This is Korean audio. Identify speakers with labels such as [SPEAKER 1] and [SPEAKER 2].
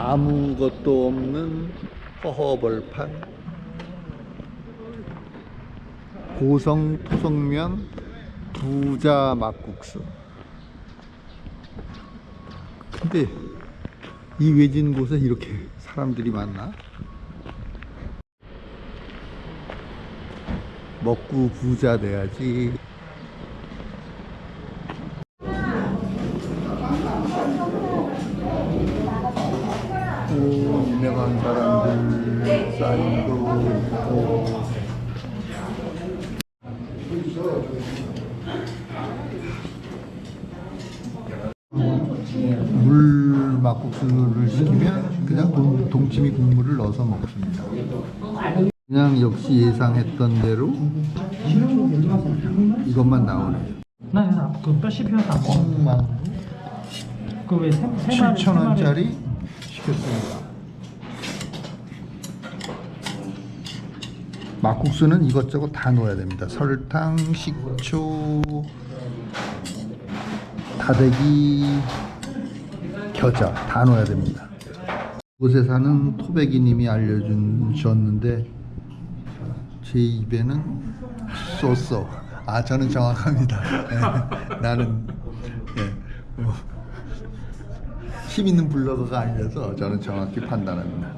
[SPEAKER 1] 아무것도 없는 허허벌판. 고성 토성면 부자 막국수. 근데 이 외진 곳에 이렇게 사람들이 많나? 먹고 부자 돼야지 유명한 사람들 사인도 있고 물 막국수를 시키면 그냥 동, 동치미 국물을 넣어서 먹습니다. 그냥 역시 예상했던 대로 이것만 나오네요.
[SPEAKER 2] 나 그래서 그 뼈 씹히면서 안 먹어.
[SPEAKER 1] 콩망
[SPEAKER 2] 그왜세 마리 세
[SPEAKER 1] 7,000원짜리 시켰습니다. 막국수는 이것저것 다 넣어야 됩니다. 설탕, 식초, 다대기, 겨자 다 넣어야 됩니다. 곳에 사는 토백이님이 알려주셨는데 제 입에는 쏘쏘. 아 저는 정확합니다. 예, 나는 예, 뭐, 힘 있는 블로거가 아니라서 저는 정확히 판단합니다.